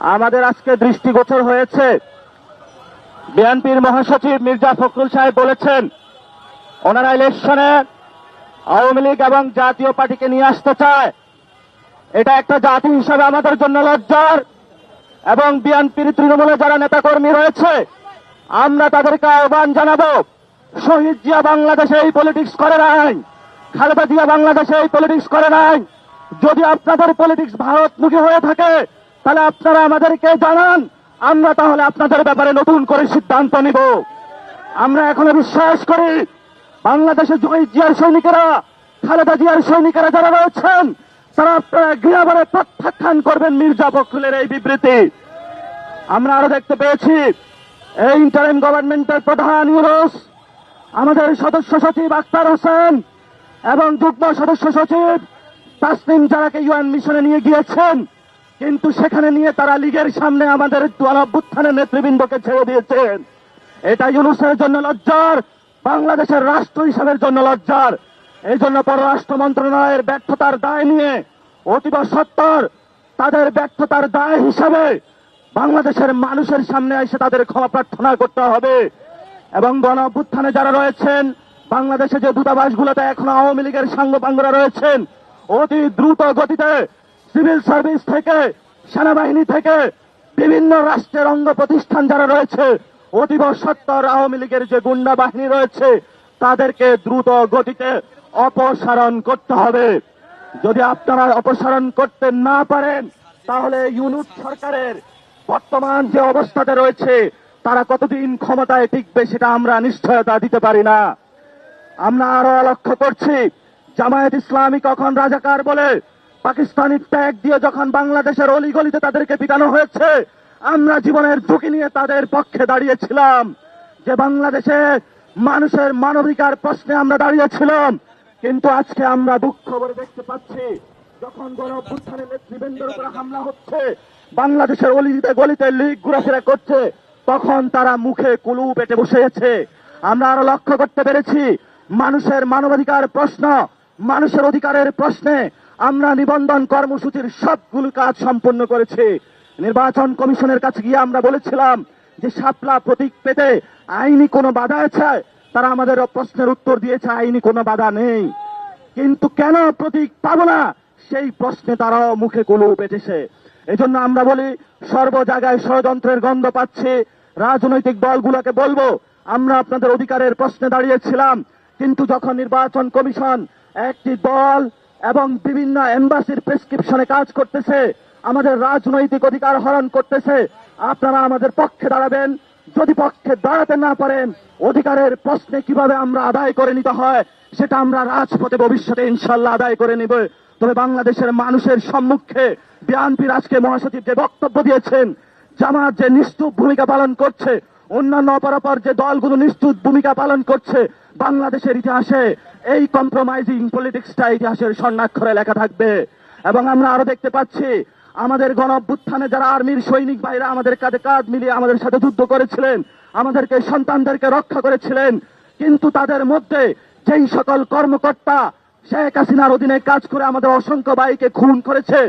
আমাদের আজকে দৃষ্টিগোচর হয়েছে। বিএনপির মহাসচিব মির্জা ফখরুল সাহেব বলেছেন, ওনারা ইলেকশনে আওয়ামী লীগ এবং জাতীয় পার্টিকে নিয়ে আসতে চায়। এটা একটা জাতি হিসাবে আমাদের জন্য লজ্জার। এবং বিএনপির তৃণমূলে যারা নেতাকর্মী রয়েছে, আমরা তাদেরকে আহ্বান জানাব, শহীদ জিয়া বাংলাদেশে এই পলিটিক্স করে নাই, খালেদা জিয়া বাংলাদেশে এই পলিটিক্স করে নাই। যদি আপনাদের পলিটিক্স ভারতমুখী হয়ে থাকে তাহলে আপনারা আমাদেরকে জানান, আমরা তাহলে আপনাদের ব্যাপারে নতুন করে সিদ্ধান্ত নিব। আমরা এখনও বিশ্বাস করি, বাংলাদেশে শহীদ জিয়ার সৈনিকেরা, খালেদা জিয়ার সৈনিকেরা যারা রয়েছেন, তারা আপনারা গৃহবারে প্রত্যাখ্যান করবেন মির্জা ফখরুলের এই বিবৃতি। আমরা আরও দেখতে পেয়েছি, এই ইন্টারিম গভর্নমেন্টের প্রধান ইউনুস, আমাদের সদস্য সচিব আক্তার হোসেন এবং যুগ্ম সদস্য সচিব তাসনিম যারাকে ইউএন মিশনে নিয়ে গিয়েছেন কিন্তু সেখানে নিয়ে তারা লীগের সামনে আমাদের অভ্যুত্থানের নেতৃবৃন্দকে ছেড়ে দিয়েছেন। এটা ইউনুসের জন্য লজ্জার, বাংলাদেশের রাষ্ট্র হিসাবের জন্য লজ্জার। এই জন্য পররাষ্ট্র মন্ত্রণালয়ের ব্যর্থতার দায় নিয়ে, অতীব সত্তর তাদের ব্যর্থতার দায় হিসাবে বাংলাদেশের মানুষের সামনে এসে তাদের ক্ষমা প্রার্থনা করতে হবে। এবং গণ অভ্যুত্থানে যারা রয়েছেন, বাংলাদেশে যে দূতাবাসগুলোতে এখন আওয়ামী লীগের সাঙ্গপাঙ্গরা রয়েছেন, অতি দ্রুত গতিতে সিভিল সার্ভিস থেকে, সেনাবাহিনী থেকে বিভিন্ন রাষ্ট্রের অঙ্গ প্রতিষ্ঠান যারা রয়েছে, অতীব সত্তর আওয়ামী লীগের যে গুন্ডা বাহিনী রয়েছে, তাদেরকে দ্রুত গতিতে অপসারণ করতে হবে। যদি আপনারা অপসারণ করতে না পারেন, তাহলে ইউনুট সরকারের বর্তমান যে অবস্থাতে রয়েছে, তারা কতদিন ক্ষমতায় টিকবে সেটা আমরা নিশ্চয়তা দিতে পারি না। আমরা আরও লক্ষ্য করছি, জামায়াত ইসলামী কখন রাজাকার বলে পাকিস্তানি ট্যাগ দিয়ে যখন বাংলাদেশের অলিগলিতে তাদেরকে পিটানো হয়েছে, আমরা জীবনের ঝুঁকি নিয়ে তাদের পক্ষে দাঁড়িয়েছিলাম। যে বাংলাদেশে মানুষের মানবিকার প্রশ্নে আমরা দাঁড়িয়েছিলাম, কিন্তু আজকে আমরা দুঃখ করে দেখতে পাচ্ছি, যখন গণ অভ্যুত্থানের নেতৃবৃন্দের উপরে হামলা হচ্ছে, বাংলাদেশের অলিতে গলিতে লিগ ঘোরাফেরা করছে, তখন তারা মুখে কুলু পেটে বসেছে আমরা আরও লক্ষ্য করতে পেরেছি, মানুষের মানবাধিকার প্রশ্ন, মানুষের অধিকারের প্রশ্নে আমরা নিবন্ধন কর্মসূচির সবগুলো কাজ সম্পন্ন করেছে। নির্বাচন কমিশনের কাছে গিয়ে আমরা বলেছিলাম যে শাপলা প্রতীক পেতে আইনি কোনো বাধা আছে? তারা আমাদের প্রশ্নের উত্তর দিয়েছে, আইনি কোনো বাধা নেই। কিন্তু কেন প্রতীক পাবো না? সেই প্রশ্নে তারাও মুখে কুলু পেটেছে এজন্য আমরা বলি, সর্ব জায়গায় ষড়যন্ত্রের গন্ধ পাচ্ছে। রাজনৈতিক দলগুলোকে বলব, আমরা আপনাদের অধিকারের প্রশ্নে দাঁড়িয়েছিলাম, কিন্তু যখন নির্বাচন কমিশন একটি দল এবং বিভিন্ন এম্বাসির প্রেসক্রিপশনে কাজ করতেছে, আমাদের রাজনৈতিক অধিকার হরণ করতেছে। আপনারা আমাদের পক্ষে দাঁড়াবেন। যদি পক্ষে দাঁড়াতে না পারেন, অধিকারের প্রশ্নে কীভাবে আমরা আদায় করে নিতে হয়, সেটা আমরা রাজপথে ভবিষ্যতে ইনশাল্লাহ আদায় করে নিব। তবে বাংলাদেশের মানুষের সম্মুখে বিএনপির আজকে মহাসচিব যে বক্তব্য দিয়েছেন, জামাত যে নিশ্চুপ ভূমিকা পালন করছে অন্যান্য অপরাপর যে দলগুলো নিশ্চুপ ভূমিকা পালন করছে, বাংলাদেশের ইতিহাসে এই কম্প্রোমাইজিং পলিটিক্সটা ইতিহাসের স্বর্ণাক্ষরে লেখা থাকবে। এবং আমরা আরও দেখতে পাচ্ছি, আমাদের গণ যারা আর্মির সৈনিক ভাইরা আমাদের কাঁধে কাঁধ মিলিয়ে আমাদের সাথে যুদ্ধ করেছিলেন, আমাদেরকে সন্তানদেরকে রক্ষা করেছিলেন, কিন্তু তাদের মধ্যে যেই সকল কর্মকর্তা শেখ হাসিনার অধীনে কাজ করে আমাদের অসংখ্য ভাইকে খুন করেছে,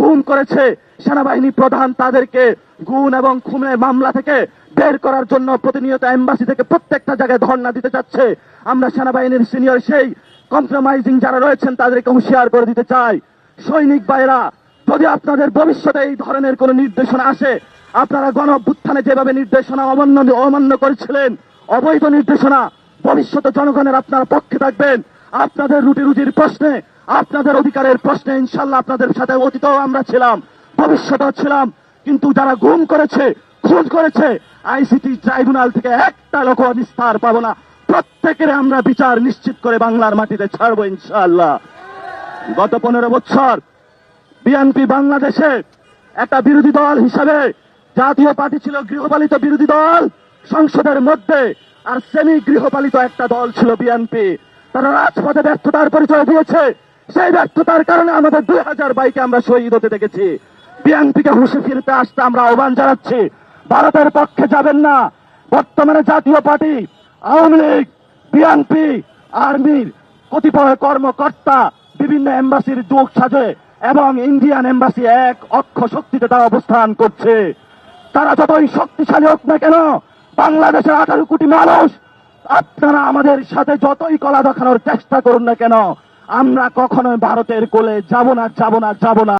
গুম করেছে, সেনাবাহিনী প্রধান তাদেরকে গুণ এবং খুনের মামলা থেকে বের করার জন্য প্রতিনিয়ত এম্বাসি থেকে প্রত্যেকটা জায়গায় ধর্ণা দিতে চাচ্ছে। আমরা সেনাবাহিনীর সিনিয়র সেই কম্প্রোমাইজিং যারা রয়েছেন, তাদেরকে হুঁশিয়ার করে দিতে চাই। সৈনিক ভাইরা, যদি আপনাদের ভবিষ্যতে এই ধরনের কোন নির্দেশনা আসে, আপনারা গণ যেভাবে নির্দেশনা অমান্য অমান্য করেছিলেন, অবৈধ নির্দেশনা, ভবিষ্যতে জনগণের আপনার পক্ষে থাকবেন। আপনাদের রুটি রুজির প্রশ্নে, আপনাদের অধিকারের প্রশ্নে ইনশাল্লাহ আপনাদের সাথে অতীতও আমরা ছিলাম, ভবিষ্যতেও ছিলাম। কিন্তু যারা গুম করেছে খুন করেছে আইসিটি ট্রাইব্যুনাল থেকে একটা লোক নিস্তার পাবো না। প্রত্যেকের আমরা বিচার নিশ্চিত করে বাংলার মাটিতে ছাড়বো ইনশাআল্লাহ। গত পনেরো বছর বিএনপি বাংলাদেশে একটা বিরোধী দল হিসাবে জাতীয় পার্টি ছিল গৃহপালিত বিরোধী দল, সংসদের মধ্যে আর সেমি গৃহপালিত একটা দল ছিল বিএনপি। তারা রাজপথে ব্যর্থতার পরিচয় দিয়েছে। সেই ব্যর্থতার কারণে আমাদের দুই হাজার বাইকে আমরা শহীদ হতে দেখেছি। বিএনপিকে হুঁশে ফিরতে আসতে আমরা আহ্বান জানাচ্ছি। ভারতের পক্ষে যাবেন না। বর্তমানে জাতীয় পার্টি, আওয়ামী লীগ, বিএনপি, আর্মির কতিপয় কর্মকর্তা, বিভিন্ন এম্বাসির যোগ সাজে এবং ইন্ডিয়ান এম্বাসি এক অক্ষ শক্তিতে তারা অবস্থান করছে। তারা যতই শক্তিশালী হোক না কেন, বাংলাদেশের আঠারো কোটি মানুষ, আপনারা আমাদের সাথে যতই কলা দেখানোর চেষ্টা করুন না কেন, আমরা কখনোই ভারতের কোলে যাব না যাব না যাব না।